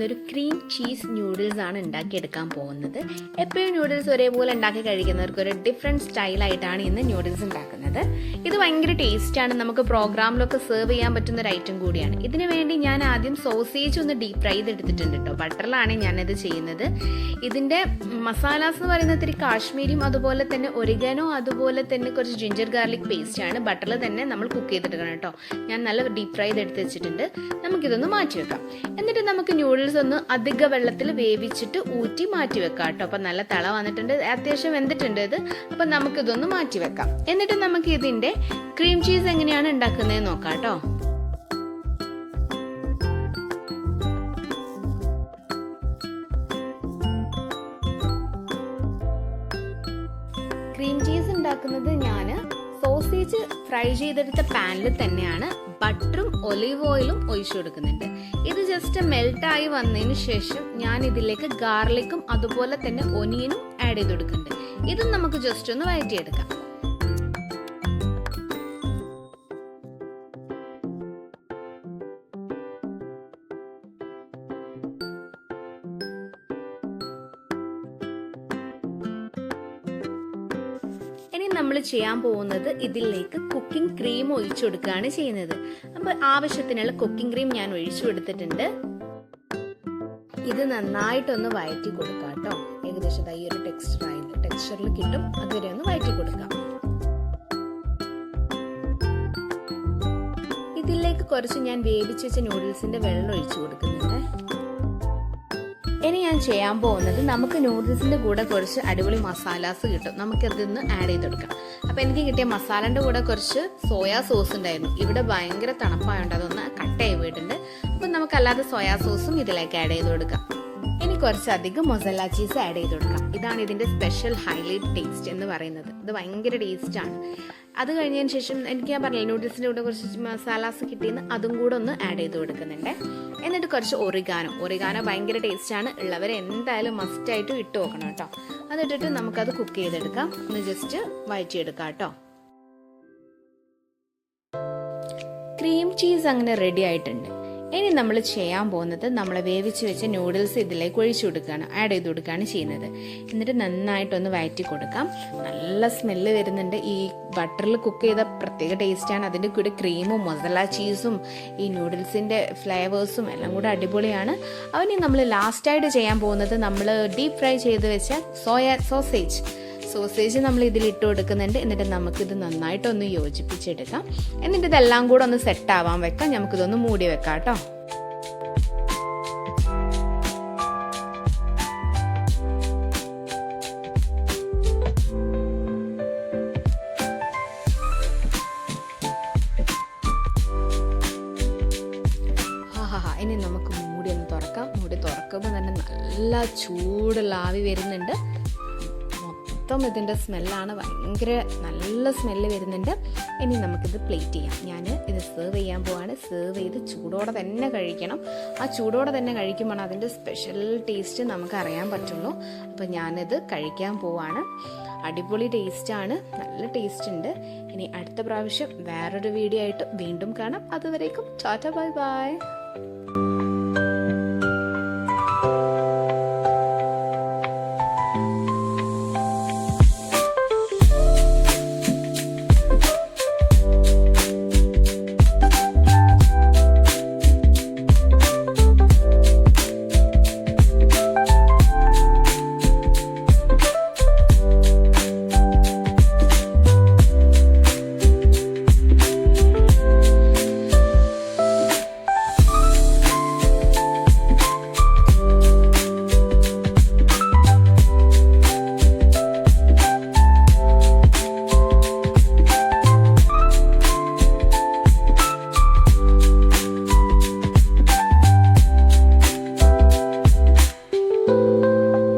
ഇന്നൊരു cream cheese noodles ആണ് ഉണ്ടാക്കിയെടുക്കാൻ പോകുന്നത്. എപ്പോഴും ന്യൂഡിൽസ് ഒരേപോലെ ഉണ്ടാക്കി കഴിക്കുന്നവർക്ക് ഒരു ഡിഫറെന്റ് സ്റ്റൈലായിട്ടാണ് ഇന്ന് ന്യൂഡിൽസ് ഉണ്ടാക്കുന്നത്. ഇത് ഭയങ്കര ടേസ്റ്റാണ് നമുക്ക് പ്രോഗ്രാമിലൊക്കെ സെർവ് ചെയ്യാൻ പറ്റുന്ന ഒരു ഐറ്റം കൂടിയാണ്. ഇതിനു വേണ്ടി ഞാൻ ആദ്യം സോസേജ് ഒന്ന് ഡീപ് ഫ്രൈ ചെയ്തെടുത്തിട്ടുണ്ട് കേട്ടോ ബട്ടറിലാണ് ഞാനിത് ചെയ്യുന്നത്. ഇതിന്റെ മസാലാസ് എന്ന് പറയുന്നത് ഇത്തിരി കാശ്മീരിയും അതുപോലെ തന്നെ ഒരിഗനോ അതുപോലെ തന്നെ കുറച്ച് ജിഞ്ചർ ഗാർലിക് പേസ്റ്റ് ആണ്. ബട്ടറിൽ തന്നെ നമ്മൾ കുക്ക് ചെയ്തെടുക്കണം കേട്ടോ ഞാൻ നല്ല ഡീപ് ഫ്രൈ ചെയ്തെടുത്ത് വെച്ചിട്ടുണ്ട്. നമുക്കിതൊന്ന് മാറ്റി വെക്കാം എന്നിട്ട് നമുക്ക് ന്യൂഡിൽസ് ഒന്ന് അധിക വെള്ളത്തിൽ വേവിച്ചിട്ട് ഊറ്റി മാറ്റി വെക്കാം കേട്ടോ. അപ്പം നല്ല തള വന്നിട്ടുണ്ട്. അത്യാവശ്യം വെന്തിട്ടുണ്ട് ഇത്. അപ്പം നമുക്കിതൊന്ന് മാറ്റി വെക്കാം എന്നിട്ട് നമുക്ക് ഇതിന്റെ ക്രീം ചീസ് എങ്ങനെയാണ് ഉണ്ടാക്കുന്നത് നോക്കാം കേട്ടോ. ക്രീം ചീസ് ഉണ്ടാക്കുന്നത് ഞാൻ സോസേജ് ഫ്രൈ ചെയ്തെടുത്ത പാനിൽ തന്നെയാണ് ബട്ടറും ഒലീവ് ഓയിലും ഒഴിച്ചു കൊടുക്കുന്നുണ്ട്. ഇത് ജസ്റ്റ് മെൽട്ടായി വന്നതിന് ശേഷം ഞാൻ ഇതിലേക്ക് ഗാർലിക്കും അതുപോലെ തന്നെ ഒനിയനും ആഡ് ചെയ്ത് കൊടുക്കുന്നുണ്ട്. ഇതും നമുക്ക് ജസ്റ്റ് ഒന്ന് വഴറ്റിയെടുക്കാം. നമ്മൾ ചെയ്യാൻ പോകുന്നത് ഇതിലേക്ക് കുക്കിംഗ് ക്രീം ഒഴിച്ചു കൊടുക്കുകയാണ് ചെയ്യുന്നത്. അപ്പോൾ ആവശ്യത്തിനുള്ള കുക്കിംഗ് ക്രീം ഞാൻ ഒഴിച്ചു കൊടുത്തിട്ടുണ്ട്. ഇത് നന്നായിട്ടൊന്ന് വഴറ്റി കൊടുക്കാം കേട്ടോ. ഏകദേശം ഈ ഒരു ടെക്സ്ചർ ആയിട്ട് ടെക്സ്ചറിൽ കിട്ടും. അതുവരെ ഒന്ന് വഴറ്റി കൊടുക്കാം. ഇതിലേക്ക് കുറച്ച് ഞാൻ വേവിച്ച് വെച്ച നൂഡിൽസിന്റെ വെള്ളം ഒഴിച്ചു കൊടുക്കുന്നുണ്ട്. ഇനി ഞാൻ ചെയ്യാൻ പോകുന്നത് നമുക്ക് നൂഡിൽസിന്റെ കൂടെ കുറച്ച് അടിപൊളി മസാലാസ് കിട്ടും. നമുക്ക് നിന്ന് ആഡ് ചെയ്തെടുക്കാം. അപ്പോൾ അപ്പൊ എനിക്ക് കിട്ടിയ മസാലന്റെ കൂടെ കുറച്ച് സോയാ സോസ് ഉണ്ടായിരുന്നു. ഇവിടെ ഭയങ്കര തണുപ്പായതുകൊണ്ട് അതൊന്ന് കട്ടയായി പോയിട്ടുണ്ട്. അപ്പം നമുക്ക് അല്ലാതെ സോയാ സോസും ഇതിലേക്ക് ആഡ് ചെയ്ത് കൊടുക്കാം. ഇനി കുറച്ചധികം മൊസല്ല ചീസ് ആഡ് ചെയ്ത് കൊടുക്കാം. ഇതാണ് ഇതിന്റെ സ്പെഷ്യൽ ഹൈലൈറ്റ് ടേസ്റ്റ് എന്ന് പറയുന്നത്. ഇത് ഭയങ്കര ടേസ്റ്റാണ് അത് കഴിഞ്ഞതിന് ശേഷം എനിക്ക് ഞാൻ പറഞ്ഞില്ല നൂഡിൽസിന്റെ കൂടെ കുറച്ച് മസാലാസ് കിട്ടിയെന്ന് അതും കൂടെ ഒന്ന് ആഡ് ചെയ്ത് കൊടുക്കുന്നുണ്ട്. എന്നിട്ട് കുറച്ച് ഒറിഗാനോ ഒറിഗാനോ ഭയങ്കര ടേസ്റ്റാണ് ഉള്ളവരെ എന്തായാലും മസ്റ്റായിട്ടും ഇട്ട് നോക്കണം കേട്ടോ. അതിട്ടിട്ട് നമുക്കത് കുക്ക് ചെയ്തെടുക്കാം. ഒന്ന് ജസ്റ്റ് വഴറ്റിയെടുക്കാം കേട്ടോ ക്രീം ചീസ് അങ്ങനെ റെഡി ആയിട്ടുണ്ട്. ഇനി നമ്മൾ ചെയ്യാൻ പോകുന്നത് നമ്മൾ വേവിച്ച് വെച്ച നൂഡിൽസ് ഇതിലേക്ക് ഒഴിച്ചു കൊടുക്കുകയാണ്. ആഡ് ചെയ്ത് കൊടുക്കുകയാണ് ചെയ്യുന്നത്. എന്നിട്ട് നന്നായിട്ടൊന്ന് വയറ്റി കൊടുക്കാം. നല്ല സ്മെല്ല് വരുന്നുണ്ട്. ഈ ബട്ടറിൽ കുക്ക് ചെയ്ത പ്രത്യേക ടേസ്റ്റാണ് അതിന്റെ കൂടെ ക്രീമും മൊസല ചീസും ഈ നൂഡിൽസിന്റെ ഫ്ലേവേഴ്സും എല്ലാം കൂടെ അടിപൊളിയാണ്. അവന് നമ്മൾ ലാസ്റ്റായിട്ട് ചെയ്യാൻ പോകുന്നത് നമ്മൾ ഡീപ് ഫ്രൈ ചെയ്ത് വെച്ച സോയ സോസേജ് സോസേജ് നമ്മൾ ഇതിൽ ഇട്ട് കൊടുക്കുന്നുണ്ട്. എന്നിട്ട് നമുക്കിത് നന്നായിട്ടൊന്ന് യോജിപ്പിച്ചെടുക്കാം. എന്നിട്ട് ഇതെല്ലാം കൂടെ ഒന്ന് സെറ്റ് ആവാൻ വെക്കാം. നമുക്കിതൊന്ന് മൂടി വെക്കാം കേട്ടോ. ഇനി നമുക്ക് മൂടി ഒന്ന് തുറക്കാം. മൂടി തുറക്കുമ്പോൾ തന്നെ നല്ല ചൂടുള്ള ആവി വരുന്നുണ്ട്. മൊത്തം ഇതിന്റെ സ്മെല്ലാണ് ഭയങ്കര നല്ല സ്മെല്ല് വരുന്നുണ്ട്. ഇനി നമുക്കിത് പ്ലേറ്റ് ചെയ്യാം. ഞാൻ ഇത് സെർവ് ചെയ്യാൻ പോവാണ്. സെർവ് ചെയ്ത് ചൂടോടെ തന്നെ കഴിക്കണം. ആ ചൂടോടെ തന്നെ കഴിക്കുമ്പോൾ അതിന്റെ സ്പെഷ്യൽ ടേസ്റ്റ് നമുക്ക് അറിയാൻ പറ്റുള്ളൂ. അപ്പോൾ ഞാനിത് കഴിക്കാൻ പോവാണ്. അടിപൊളി ടേസ്റ്റാണ് നല്ല ടേസ്റ്റ് ഉണ്ട്. ഇനി അടുത്ത പ്രാവശ്യം വേറൊരു വീഡിയോ ആയിട്ട് വീണ്ടും കാണാം. അതുവരേക്കും ടാറ്റ ബൈ ബൈ.